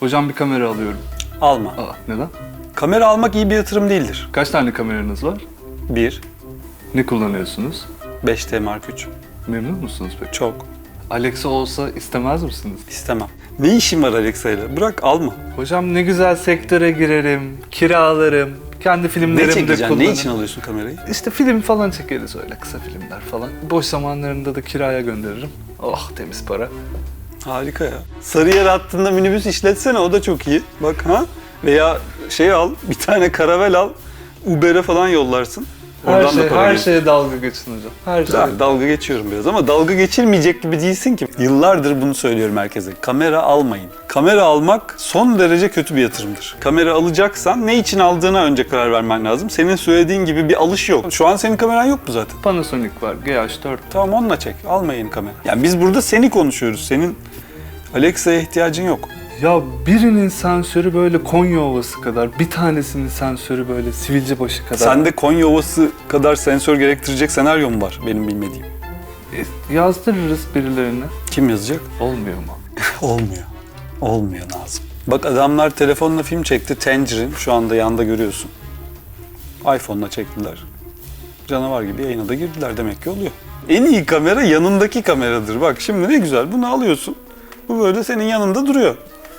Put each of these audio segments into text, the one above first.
Hocam bir kamera alıyorum. Alma. Aa, neden? Kamera almak iyi bir yatırım değildir. Kaç tane kameranız var? 1, Ne kullanıyorsunuz? 5T Mark 3. Memnun musunuz peki? Çok. Alexa olsa istemez misiniz? İstemem. Ne işin var Alexa'yla? Bırak alma. Hocam ne güzel sektöre girerim, kiralarım, kendi Ne filmlerimde çekeceksin? Ne için alıyorsun kamerayı? İşte film falan çekeriz öyle kısa filmler falan. Boş zamanlarında da kiraya gönderirim. Oh temiz para. Harika ya. Sarıyer hattında minibüs işletsene o da çok iyi. Bak ha. Veya şey al, bir tane karavel al. Uber'e falan yollarsın. Her, Oradan şey, da para her şeye dalga geçin hocam. Her şey. Ben dalga geçiyorum biraz ama dalga geçilmeyecek gibi değilsin ki. Yıllardır bunu söylüyorum herkese. Kamera almayın. Kamera almak son derece kötü bir yatırımdır. Kamera alacaksan ne için aldığına önce karar vermen lazım. Senin söylediğin gibi bir alış yok. Şu an senin kameran yok mu zaten? Panasonic var, GH4. Tamam onunla çek. Alma yeni kamera. Yani biz burada seni konuşuyoruz. Senin Alexa'ya ihtiyacın yok. Ya birinin sensörü böyle Konya Ovası kadar, bir tanesinin sensörü böyle Sivilcebaşı kadar. Sende Konya Ovası kadar sensör gerektirecek senaryo mu var benim bilmediğim? E, yazdırırız birilerine. Kim yazacak? Olmuyor mu? Olmuyor. Olmuyor Nazım. Bak adamlar telefonla film çekti. Tangerine şu anda yanda görüyorsun. iPhone'la çektiler. Canavar gibi yayına da girdiler demek ki oluyor. En iyi kamera yanındaki kameradır. Bak şimdi ne güzel bunu alıyorsun. Bu böyle senin yanında duruyor.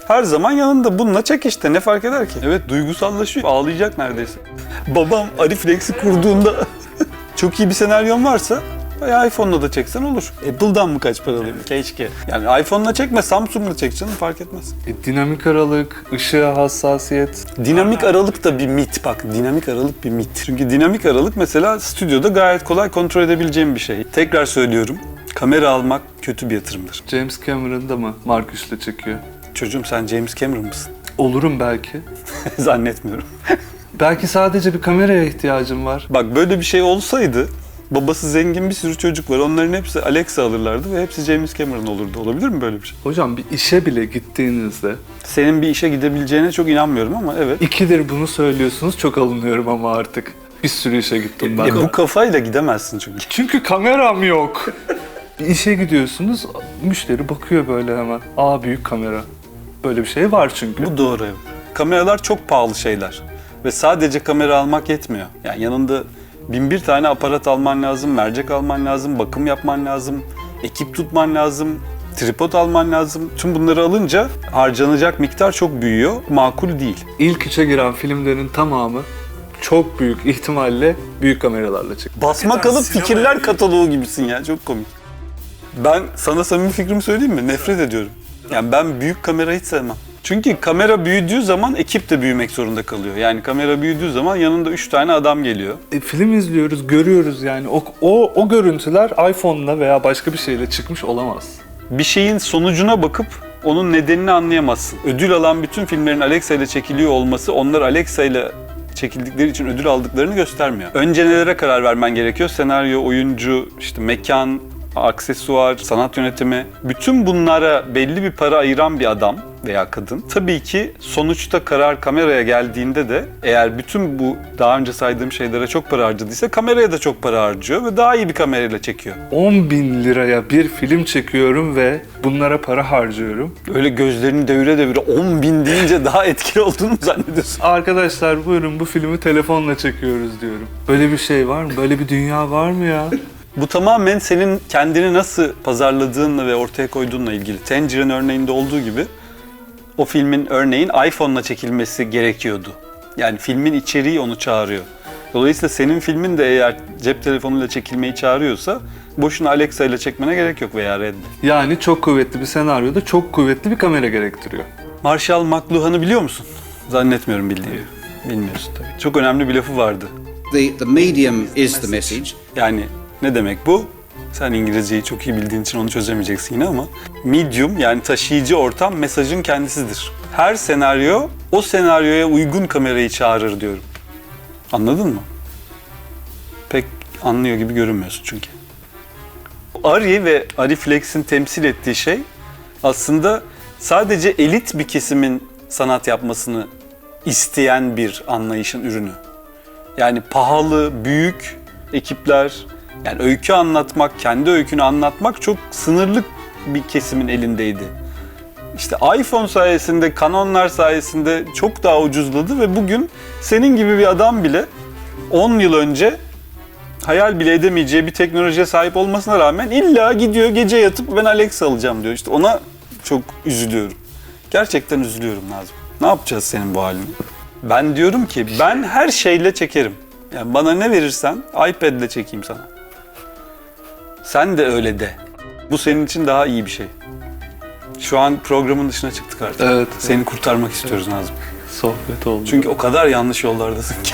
Her zaman yanında bununla çek işte ne fark eder ki? Evet duygusallaşıyor. Ağlayacak neredeyse. Babam Ariflex'i kurduğunda çok iyi bir senaryon varsa ya iPhone'la da çeksen olur. Apple'dan mı kaç para alayım? Keşke. Yani iPhone'la çekme Samsung'la çek canım fark etmez. E, dinamik aralık, ışığa hassasiyet. Dinamik aralık da bir mit bak. Dinamik aralık bir mit. Çünkü dinamik aralık mesela stüdyoda gayet kolay kontrol edebileceğim bir şey. Tekrar söylüyorum. Kamera almak kötü bir yatırımdır. James Cameron da mı Mark 3'le çekiyor? Çocuğum sen James Cameron mısın? Olurum belki. Zannetmiyorum. Belki sadece bir kameraya ihtiyacım var. Bak böyle bir şey olsaydı babası zengin bir sürü çocuk var. Onların hepsi Alexa alırlardı ve hepsi James Cameron olurdu. Olabilir mi böyle bir şey? Hocam bir işe bile gittiğinizde Senin bir işe gidebileceğine çok inanmıyorum ama evet. ikidir bunu söylüyorsunuz çok alınıyorum ama artık. Bir sürü işe gittim ben. E, bu kafayla gidemezsin çünkü. Çünkü kameram yok. bir işe gidiyorsunuz, müşteri bakıyor böyle hemen. Aa büyük kamera. Böyle bir şey var çünkü. Bu doğru evet. Kameralar çok pahalı şeyler. Ve sadece kamera almak yetmiyor. Yani yanında bin bir tane aparat alman lazım, mercek alman lazım, bakım yapman lazım, ekip tutman lazım, tripod alman lazım. Tüm bunları alınca harcanacak miktar çok büyüyor. Makul değil. İlk üçe giren filmlerin tamamı çok büyük ihtimalle büyük kameralarla çıktı. Basma kalıp fikirler kataloğu gibisin ya. Çok komik. Ben sana samimi fikrimi söyleyeyim mi? Nefret ediyorum. Yani ben büyük kamera hiç sevmem. Çünkü kamera büyüdüğü zaman ekip de büyümek zorunda kalıyor. Yani kamera büyüdüğü zaman yanında 3 tane adam geliyor. E, film izliyoruz, görüyoruz yani. O, o, o görüntüler iPhone'la veya başka bir şeyle çıkmış olamaz. Bir şeyin sonucuna bakıp onun nedenini anlayamazsın. Ödül alan bütün filmlerin Alexa ile çekiliyor olması onlar Alexa ile çekildikleri için ödül aldıklarını göstermiyor. Önce nelere karar vermen gerekiyor? Senaryo, oyuncu, işte mekan, aksesuar, sanat yönetimi. Bütün bunlara belli bir para ayıran bir adam veya kadın. Tabii ki sonuçta karar kameraya geldiğinde de eğer bütün bu daha önce saydığım şeylere çok para harcadıysa kameraya da çok para harcıyor ve daha iyi bir kamerayla çekiyor. 10 bin liraya bir film çekiyorum ve bunlara para harcıyorum. Öyle gözlerini devire devire 10 bin deyince daha etkili olduğunu mu zannediyorsun? Arkadaşlar buyurun bu filmi telefonla çekiyoruz diyorum. Böyle bir şey var mı? Böyle bir dünya var mı ya? Bu tamamen senin kendini nasıl pazarladığınla ve ortaya koyduğunla ilgili. Tangerine örneğinde olduğu gibi o filmin örneğin iPhone'la çekilmesi gerekiyordu. Yani filmin içeriği onu çağırıyor. Dolayısıyla senin filmin de eğer cep telefonuyla çekilmeyi çağırıyorsa boşuna Alexa ile çekmene gerek yok veya Red'le. Yani çok kuvvetli bir senaryoda çok kuvvetli bir kamera gerektiriyor. Marshall McLuhan'ı biliyor musun? Zannetmiyorum bildiğini. Bilmiyorsun tabii. Çok önemli bir lafı vardı. The, the medium is the message. Yani ne demek bu? Sen İngilizceyi çok iyi bildiğin için onu çözemeyeceksin yine ama medium yani taşıyıcı ortam mesajın kendisidir. Her senaryo o senaryoya uygun kamerayı çağırır diyorum. Anladın mı? Pek anlıyor gibi görünmüyorsun çünkü. Ari ve Ariflex'in temsil ettiği şey aslında sadece elit bir kesimin sanat yapmasını isteyen bir anlayışın ürünü. Yani pahalı, büyük ekipler, yani öykü anlatmak, kendi öykünü anlatmak çok sınırlı bir kesimin elindeydi. işte iPhone sayesinde, Canon'lar sayesinde çok daha ucuzladı ve bugün senin gibi bir adam bile 10 yıl önce hayal bile edemeyeceği bir teknolojiye sahip olmasına rağmen illa gidiyor gece yatıp ben Alexa alacağım diyor. İşte ona çok üzülüyorum. Gerçekten üzülüyorum Nazım. Ne yapacağız senin bu halini? Ben diyorum ki ben her şeyle çekerim. Yani bana ne verirsen iPad'le çekeyim sana. Sen de öyle de. Bu senin için daha iyi bir şey. Şu an programın dışına çıktık artık. Evet. Seni kurtarmak istiyoruz Nazım. Sohbet oldu. Çünkü o kadar yanlış yollardasın ki.